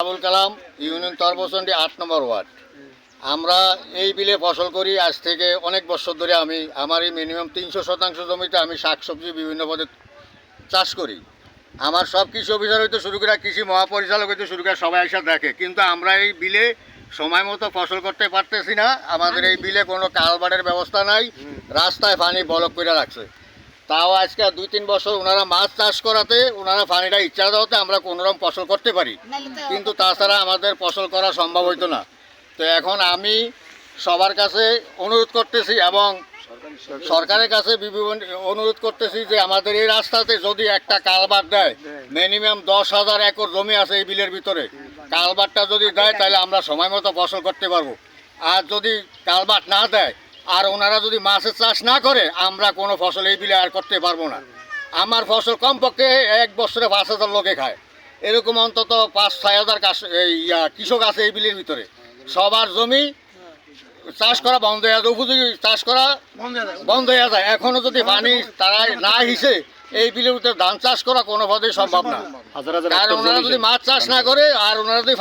Abul Kalam, union তরবসন্ডি আট নম্বর word. আমরা এই বিলে ফসল করি, আজ থেকে অনেক বছর ধরে আমি আমার এই মিনিমাম তিনশো শতাংশ জমিতে আমি শাকসবজি বিভিন্ন পদে চাষ করি। আমার সব কৃষি অফিসার হইতে শুরু করে কৃষি মহাপরিচালক হইতে শুরু করে সবাই এসে দেখে। কিন্তু আমরা এই বিলে সময় মতো ফসল করতে পারতেছি না। আমাদের এই বিলে কোনো কালবারের ব্যবস্থা নাই। রাস্তায় পানি বলক করে রাখছে। তাও আজকে দুই তিন বছর ওনারা মাছ চাষ করাতে ওনারা পানিটা ইচ্ছা দেওয়াতে আমরা কোনোরকম ফসল করতে পারি। কিন্তু তাছাড়া আমাদের ফসল করা সম্ভব হইতো না। তো এখন আমি সবার কাছে অনুরোধ করতেছি এবং সরকারের কাছে বিভিন্ন অনুরোধ করতেছি যে আমাদের এই রাস্তাতে যদি একটা কালবার দেয় মিনিমাম দশ হাজার একর জমি আছে এই বিলের ভিতরে। কালবারটা যদি দেয় তাহলে আমরা সময় মতো ফসল করতে পারব। আর যদি কালবার না দেয় আর ওনারা যদি মাছের চাষ না করে আমরা কোনো ফসল এই বিলে আর করতে পারব না। আমার ফসল কমপক্ষে এক বছরে পাঁচ হাজার লোকে খায়। এরকম অন্তত পাঁচ ছয় হাজার কৃষক আছে এই বিলের ভিতরে। সবার জমি চাষ করা বন্ধ হয়ে যায় উপযোগী চাষ করা বন্ধ হয়ে যায়। এখনও যদি পানি তারা না হিসে এই বিলের ভিতরে ধান চাষ করা কোনোভাবেই সম্ভব না। হাজার হাজার কারণ হেক্টর ওনারা যদি মাছ চাষ না করে আর ওনারা যদি